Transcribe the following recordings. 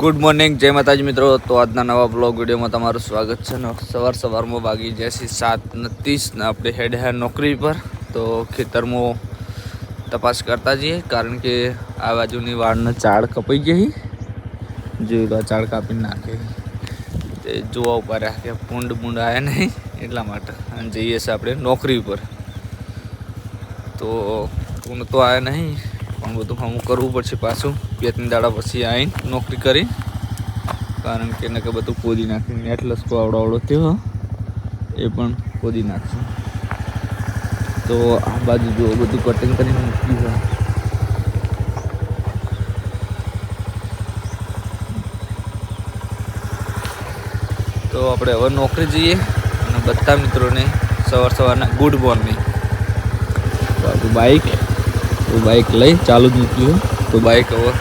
Good morning જય માતાજી મિત્રો. તો આજના નવા બ્લોગ વિડીયોમાં તમારું સ્વાગત છે ને સવાર સવારમાં વાગી જશે સાત ને ત્રીસ ને આપણે હેડ હે નોકરી પર. તો ખેતરમાં તપાસ કરતા જઈએ, કારણ કે આ બાજુની વાળને ચાળ કપાઈ ગઈ. લો ચાળ કાપી નાખે. તે જોવા ઉપર કે પૂંડ બૂંડ આવ્યા નહીં, એટલા માટે. અને જઈએ છીએ આપણે નોકરી પર. તો પૂંડ તો આવ્યા નહીં. પણ બધું હમું કરવું પડશે પાછું. બે ત્રણ દાડા પછી આવીને નોકરી કરી. કારણ કે એને કે બધું કોદી નાખ્યું નેટ લસકો આવડો આવડો થયો. એ પણ કોદી નાખશું. તો આ બાજુ જો બધું કટિંગ કરીને મૂકી છે. તો આપણે હવે નોકરી જઈએ અને બધા મિત્રોને સવાર સવારના ગુડ મોર્નિંગ બાઇક તો બાઇક લઈ ચાલુ જ મૂક્યું તો બાઇક હવે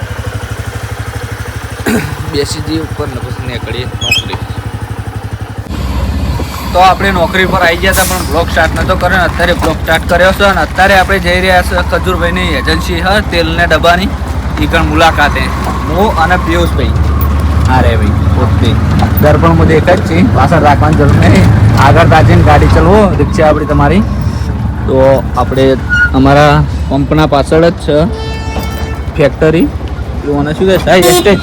બેસી જઈએ ઉપર ને પછી નીકળીએ નોકરી. તો આપણે નોકરી પર આવી ગયા હતા પણ બ્લોક સ્ટાર્ટ નહોતો કર્યો ને અત્યારે બ્લોક સ્ટાર્ટ કર્યો છે અને અત્યારે આપણે જઈ રહ્યા છે ખજૂરભાઈની એજન્સી હા તેલને ડબ્બાની. એ પણ મુલાકાતે. હું અને પિયુષભાઈ. હા રે ભાઈ દર્પણ મુદ્દે એક જ છે પાછળ રાખવાની જરૂર નહીં. આગળ તાજીને ગાડી ચલવો રિક્ષા આપણી તમારી. તો આપણે અમારા પંપના પાછળ જ છે ફેક્ટરી મને શું કહે સાહેબ એસ્ટેજ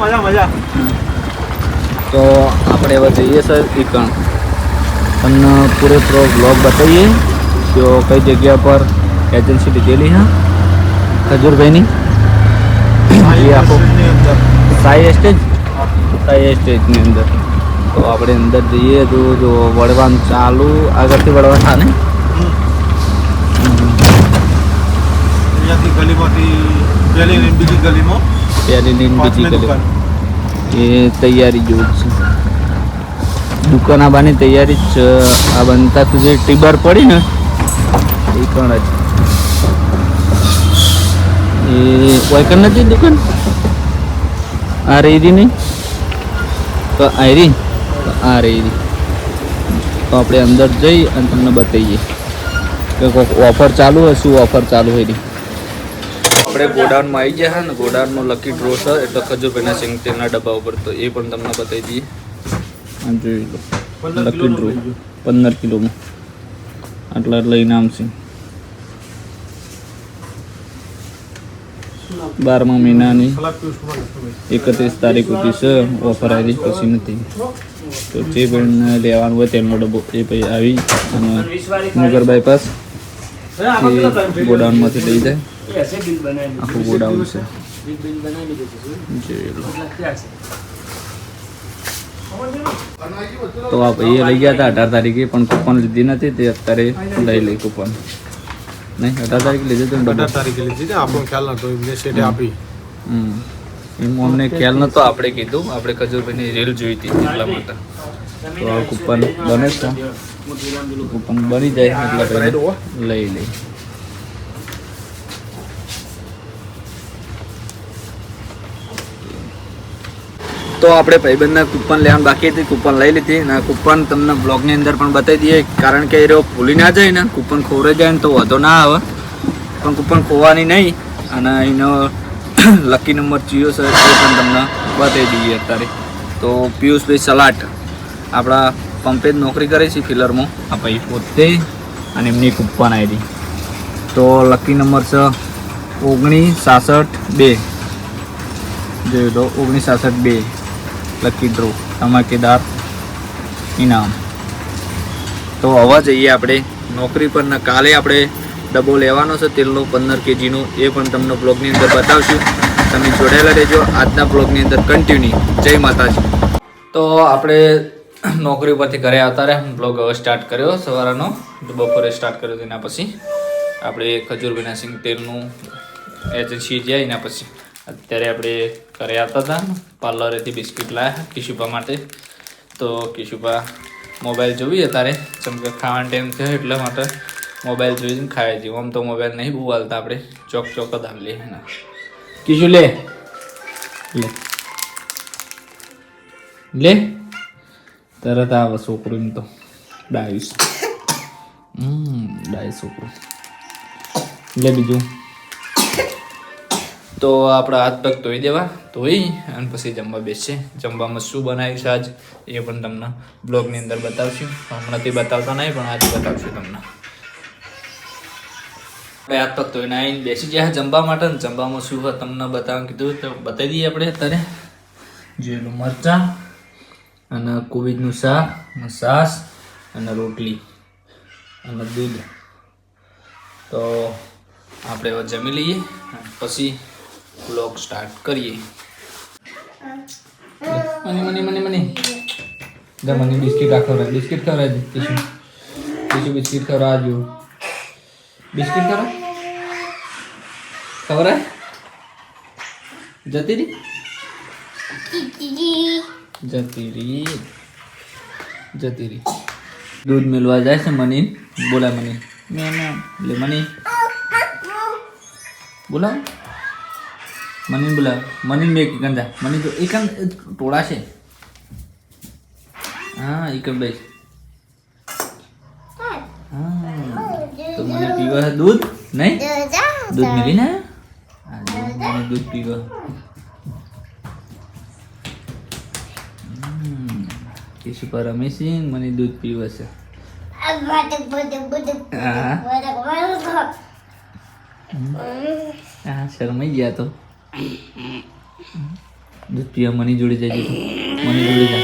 મજા મજા. તો આપણે હવે જઈએ સર ઈકણ. તમને પૂરેપૂરો બ્લોગ બતાવીએ. તો કઈ જગ્યા પર એજન્સી લીધેલી હા? ખજૂરભાઈની? આખો સાઈ એસ્ટેજ સાઈ એસ્ટેજની અંદર. તો આપણે અંદર જઈએ તો જો વળવાનું ચાલુ આગળથી વળવાનું થાય ને બીજી ગલીમાં. એ તૈયારી જેવું છે. દુકાન આવવાની તૈયારી જ આ બનતા સુધી ટીબર પડી ને એ પણ જ. એ વાયકર નથી દુકાન? આ રહી નહીં? તો આ રહી. તો આ રહી તો આપણે અંદર જઈ અને તમને બતાવીએ કે કોઈક ઓફર ચાલુ હોય શું ઓફર ચાલુ હોય રહી આપણે ગોડાઉનમાં આવી ગયા ને ગોડાઉનનો લકી ડ્રો છે એટલે ખજૂરભાઈના સિંગ તેના ડબ્બા ઉપર તો એ પણ તમને બતાવી દઈએ. જોઈ લો લકી ડ્રો પંદર કિલોમાં આટલા આટલા ઇનામ છે. બારમા મહિનાની. એકત્રીસ તારીખ સુધી છે ઓફર આવી પછી નથી. તો જે પણ લેવાનું હોય તેમનો ડબ્બો એ પછી આવી અને મુગર બાયપાસ ગોડાઉનમાંથી લઈ જાય. આખું ગોડાઉન છે. તો આ ભાઈએ લઈ ગયા હતા અઢાર તારીખે પણ કૂપન લીધી નથી તે અત્યારે લઈ લઈ કૂપન નહીં અઢાર તારીખે લીધી હતી અઢાર તારીખે લીધી હતી આપણો ખ્યાલ નતો એમને સેટે આપી. હમ. એમ અમને ખ્યાલ નતો આપણે કીધું આપણે ખજૂરભાઈની રીલ જોઈ હતી એટલા માટે. તો આ કૂપન બને છે. કૂપન બની જાય એટલે લઈ લઈ તો આપણે ભાઈબંધના કૂપન લેવાનું બાકી હતી, કૂપન લઈ લીધી અને કૂપન તમને બ્લોગની અંદર પણ બતાવી દઈએ. કારણ કે એ રહ્યો ભૂલી ના જાય ને, કૂપન ખોવાઈ જાય ને તો વધો ના આવે. પણ કૂપન ખોવાની નહીં અને એનો લકી નંબર જીઓ છે, એ પણ તમને બતાવી દઈએ અત્યારે. તો પિયુષભાઈ સલાટ, આપણા પંપે જ નોકરી કરે છે ફિલરમાં. આ ભાઈ પોતે અને એમની કૂપન આવી તો લકી નંબર છે ઓગણીસ સાસઠ બે. જોઈ તો ઓગણીસ સાસઠ બે. લકી ડ્રો ધમાકેદાર ઇનામ તો હવા જઈએ આપણે નોકરી પરના કાલે આપણે ડબ્બો લેવાનો છે તેલનો પંદર કેજીનો એ પણ તમને બ્લોગની અંદર બતાવશું તમે જોડાયેલા રહેજો, આજના બ્લોગની અંદર કન્ટિન્યુ જય માતાજી. તો આપણે નોકરી પરથી ઘરે આવતા રહે બ્લોગ સ્ટાર્ટ કર્યો, સવારનો બપોરે સ્ટાર્ટ કર્યો, તેના પછી આપણે ખજૂરભાઈના સિંગ તેલનું એજન્સી જાય એના પછી અત્યારે આપણે ઘરે આવતા હતા. પાર્લરેથી બિસ્કિટ લાવ્યા કિશુભા માટે. તો કિશુભા મોબાઈલ જોઈએ તારે જેમ કે ખાવાનો ટાઈમ થયો એટલા માટે મોબાઈલ જોઈને ખાય છે આમ તો મોબાઈલ નહીં બહુ હાલતા આપણે. ચોક ચોક જ હાલીએ એના કિશુ, લે. લે. લે. તરત આવે છોકરું એમ તો. ડાયુસ હમ ડાય છોકરું. લે બીજું. તો આપણા હાથ પગ ધોઈ દેવા, ધોઈ અને પછી જમવા બેસશે જમવામાં શું બનાવ્યું છે આજ? એ પણ તમને બ્લોગની અંદર બતાવશું. હમણાંથી બતાવતા નહીં, પણ આજે બતાવશું તમને. આપણે હાથ પગ ધોઈને આવીને બેસી ગયા જમવા માટે ને જમવામાં શું તમને બતાવવાનું કીધું તો બતાવી દઈએ આપણે અત્યારે. જેલું મરચાં અને કોવિડનું શાક છાશ અને રોટલી અને દૂધ. તો આપણે જમી લઈએ પછી બ્લોગ સ્ટાર્ટ કરીએ. મને મને મને મને જા મને બિસ્કિટ રાખો રે બિસ્કિટ ખવડાવી દે ટીશું ટીશું બિસ્કિટ ખવડાવજો બિસ્કિટ ખવડાવ ખવડાય જતી રહી? જતી રહી. જતી રહી. દૂધ મિલવા જાય છે મની. બોલા મની. મેં લે મની. બોલાવ મની બોલા મની બે કિકન જા મની તો એકન ટોળા છે. હા એકન ભાઈ તો મને પીવા છે દૂધ? નહીં? દૂધ મિલી ને? મને દૂધ પીવા. કેશુ પર રમેશિંગ મને દૂધ પીવા છે. હા શરમાઈ ગયા તો. દૂધ મની જોડે જાય મની જોડે જા?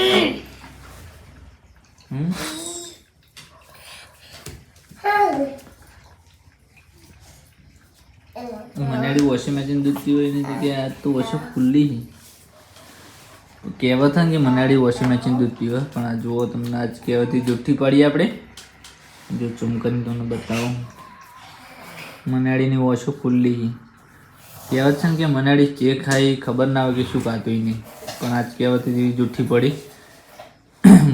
મનાડી વોશિંગ મશીન દૂધ પીવું એની જગ્યાએ આ તો વોશો ખુલ્લી કહેવત કે મનાડી વોશિંગ મશીન દૂધ પીવે. પણ આ જુઓ તમને આજ કહેવતથી જુઠ્ઠી પાડીએ આપણે. જો ચૂમ તમને બતાવો. મનાડીની વોશો ખુલ્લી કહેવત છે ને કે મનાડી જે ખાઈ ખબર ના હોય કે શું ખાતું નહીં પણ આજ કહેવતથી જુઠ્ઠી પડી.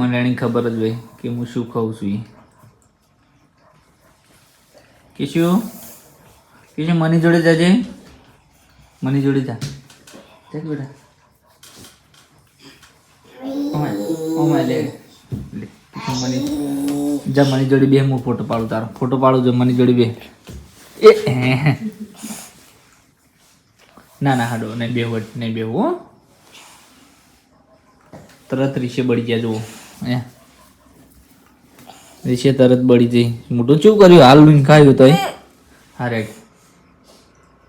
મનાડીને ખબર જ હોય કે હું શું ખાઉં છું કે શું કે શું મની જોડે જાજે મની જોડે જા. જા બેટા. જા મની જોડે બે હું ફોટો પાડું તારો. ફોટો પાડું જો મની જોડે બે. એ. ના ના હાડો નહીં બેહો નહીં બેવું હો. તરત રીશે બળી ગયા જુઓ. અહીંયા. રીશે તરત બળી જઈ. મોટું શું કર્યું? હાલ ખાયું તોય. હા રાઈટ.